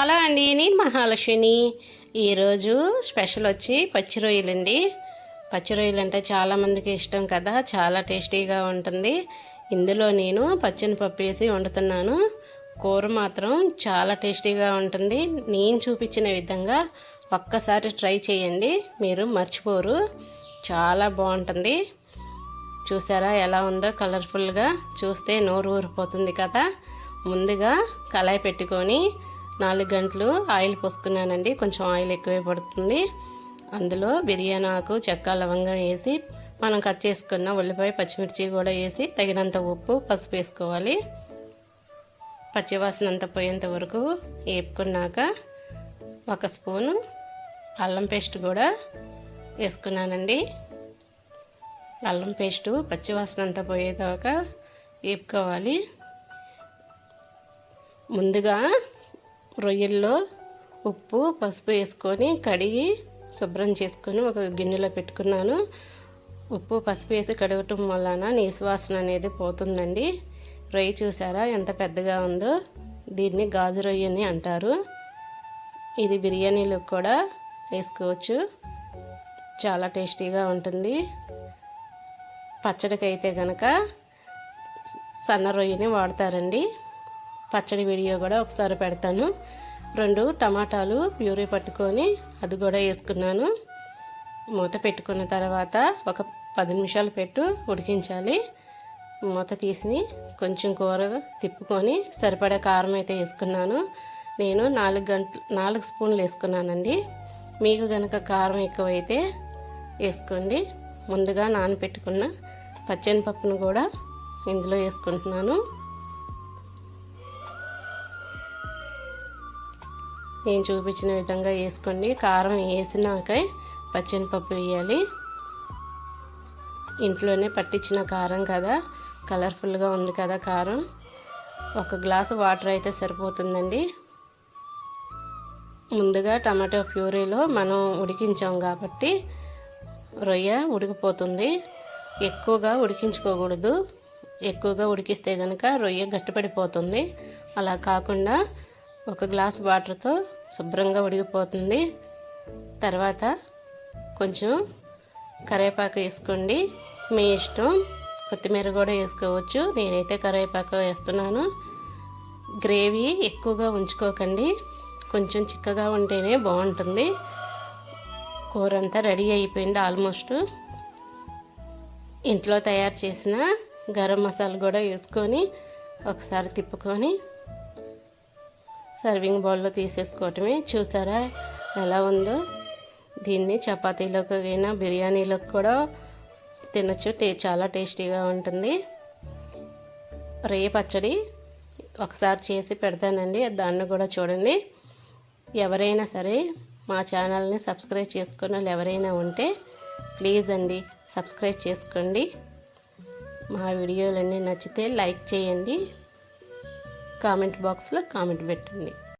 Hello అండి నేను మహాలక్ష్మిని. ఈరోజు స్పెషల్ వచ్చి పచ్చి రొయ్యలండి. పచ్చి రొయ్యలు అంటే చాలామందికి ఇష్టం కదా చాలా టేస్టీగా ఉంటుంది. ఇందులో నేను పచ్చని పప్పు వేసి వండుతున్నాను. కూర మాత్రం చాలా టేస్టీగా ఉంటుంది. నేను చూపించిన విధంగా ఒక్కసారి ట్రై చేయండి మీరు మర్చిపోరు. చాలా బాగుంటుంది. చూసారా ఎలా ఉందో కలర్ఫుల్గా. చూస్తే నోరు ఊరిపోతుంది కదా. ముందుగా కళాయి పెట్టుకొని నాలుగు గంటలు ఆయిల్ పోసుకున్నానండి. కొంచెం ఆయిల్ ఎక్కువే పడుతుంది. అందులో బిర్యానీ ఆకు చెక్క లవంగం వేసి మనం కట్ చేసుకున్న ఉల్లిపాయ పచ్చిమిర్చి కూడా వేసి తగినంత ఉప్పు పసుపు వేసుకోవాలి. పచ్చివాసన అంతా పోయేంత వరకు వేపుకున్నాక ఒక స్పూను అల్లం పేస్ట్ కూడా వేసుకున్నానండి. అల్లం పేస్టు పచ్చివాసన అంతా పోయేదాకా వేపుకోవాలి. ముందుగా రొయ్యల్లో ఉప్పు పసుపు వేసుకొని కడిగి శుభ్రం చేసుకొని ఒక గిన్నెలో పెట్టుకున్నాను. ఉప్పు పసుపు వేసి కడగటం వలన నీసువాసన అనేది పోతుందండి. రొయ్య చూసారా ఎంత పెద్దగా ఉందో? దీన్ని గాజు రొయ్యని అంటారు. ఇది బిర్యానీలో కూడా వేసుకోవచ్చు. చాలా టేస్టీగా ఉంటుంది. పచ్చడికైతే కనుక సన్న రొయ్యని వాడతారండి. పచ్చడి వీడియో కూడా ఒకసారి పెడతాను. రెండు టమాటాలు ప్యూరీ పట్టుకొని అది కూడా వేసుకున్నాను. మూత పెట్టుకున్న తర్వాత ఒక పది నిమిషాలు పెట్టు ఉడికించాలి. మూత తీసి కొంచెం కూర తిప్పుకొని సరిపడా కారం అయితే వేసుకున్నాను. నేను నాలుగు గంటలు నాలుగు స్పూన్లు వేసుకున్నానండి. మీకు కనుక కారం ఎక్కువైతే వేసుకోండి. ముందుగా నానబెట్టుకున్న పచ్చని పప్పును కూడా ఇందులో వేసుకుంటున్నాను. నేను చూపించిన విధంగా వేసుకోండి. కారం వేసినాక పచ్చనిపప్పు వేయాలి. ఇంట్లోనే పట్టించిన కారం కదా. కలర్ఫుల్గా ఉంది కదా కారం. ఒక గ్లాసు వాటర్ అయితే సరిపోతుందండి. ముందుగా టమాటో ప్యూరీలో మనం ఉడికించాం కాబట్టి రొయ్య ఉడికిపోతుంది. ఎక్కువగా ఉడికించుకోకూడదు. ఎక్కువగా ఉడికిస్తే కనుక రొయ్య గట్టిపడిపోతుంది. అలా కాకుండా ఒక గ్లాస్ వాటర్తో శుభ్రంగా ఉడికిపోతుంది. తర్వాత కొంచెం కరివేపాకు వేసుకోండి. మీ ఇష్టం కొత్తిమీర కూడా వేసుకోవచ్చు. నేనైతే కరివేపాకు వేస్తున్నాను. గ్రేవీ ఎక్కువగా ఉంచుకోకండి. కొంచెం చిక్కగా ఉంటేనే బాగుంటుంది. కూర అంతా రెడీ అయిపోయింది ఆల్మోస్ట్. ఇంట్లో తయారు చేసిన గరం మసాలా కూడా వేసుకొని ఒకసారి తిప్పుకొని సర్వింగ్ బౌల్లో తీసేసుకోవటమే. చూసారా ఎలా ఉందో? దీన్ని చపాతీలోకి అయినా బిర్యానీలోకి కూడా తినచ్చు. టే చాలా టేస్టీగా ఉంటుంది. రొయ్య పచ్చడి ఒకసారి చేసి పెడతానండి. దాన్ని కూడా చూడండి. ఎవరైనా సరే మా ఛానల్ని సబ్స్క్రైబ్ చేసుకున్న వాళ్ళు ఎవరైనా ఉంటే ప్లీజ్ అండి సబ్స్క్రైబ్ చేసుకోండి. మా వీడియోలన్నీ నచ్చితే లైక్ చేయండి. కామెంట్ బాక్స్లో కామెంట్ పెట్టండి.